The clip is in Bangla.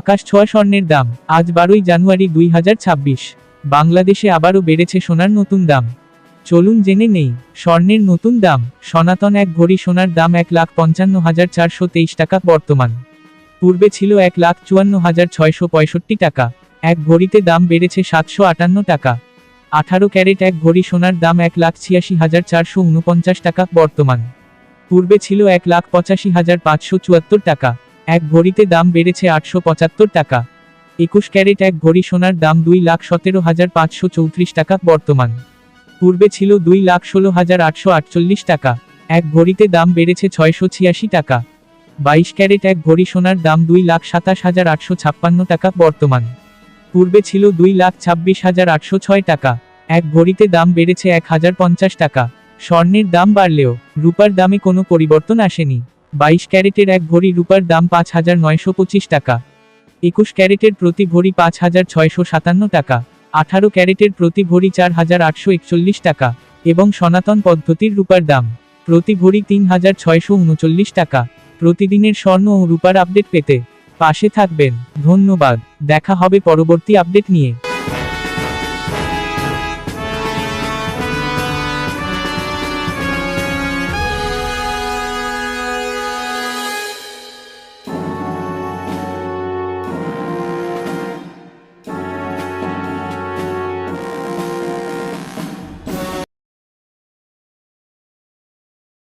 আকাশ ছোঁয়া স্বর্ণের দাম, আজ বারোই জানুয়ারি দুই হাজার ছাব্বিশ। বাংলাদেশে আবারও বেড়েছে সোনার নতুন দাম। চলুন জেনে নেই, স্বর্ণের নতুন দাম, সনাতন এক ভরি সোনার দাম এক লাখ পঞ্চান্ন হাজার চারশো তেইশ টাকা বর্তমান। পূর্বে ছিল এক লাখ চুয়ান্ন হাজার ছয়শো পঁয়ষট্টি টাকা, এক ভরিতে দাম বেড়েছে সাতশো আটান্ন টাকা। আঠারো ক্যারেট এক ভরি সোনার দাম এক লাখ ছিয়াশি হাজার চারশো উনপঞ্চাশ টাকা বর্তমান। পূর্বে ছিল এক লাখ পঁচাশি হাজার পাঁচশো চুয়াত্তর টাকা এক ভরিতে দাম বেড়েছে আটশো পঁচাত্তর টাকা। একুশ ক্যারেট এক ভরি সোনার দাম দুই লাখ সতেরো হাজার পাঁচশো চৌত্রিশ টাকা বর্তমান। পূর্বে ছিল দুই লাখ ষোলো হাজার আটশো আটচল্লিশ টাকা। এক ভরিতে দাম বেড়েছে ছয়শো ছিয়াশি টাকা। বাইশ ক্যারেট এক ভরি সোনার দাম দুই লাখ সাতাশ হাজার আটশো ছাপ্পান্ন টাকা বর্তমান। পূর্বে ছিল দুই লাখ ছাব্বিশ হাজার আটশো ছয় টাকা। এক ভরিতে দাম বেড়েছে এক হাজার পঞ্চাশ টাকা। স্বর্ণের দাম বাড়লেও রূপার দামে কোনো পরিবর্তন আসেনি। বাইশ ক্যারেটের এক ভরি রূপার দাম পাঁচ হাজার নয়শো পঁচিশ টাকা। একুশ ক্যারেটের প্রতি ভরি পাঁচ হাজার ছয়শো সাতান্ন টাকা। আঠারো ক্যারেটের প্রতি ভরি চার হাজার আটশো একচল্লিশ টাকা এবং সনাতন পদ্ধতির রূপার দাম প্রতি ভরি তিন হাজার ছয়শো উনচল্লিশ টাকা। প্রতিদিনের স্বর্ণ ও রূপার আপডেট পেতে পাশে থাকবেন। ধন্যবাদ। দেখা হবে পরবর্তী আপডেট নিয়ে।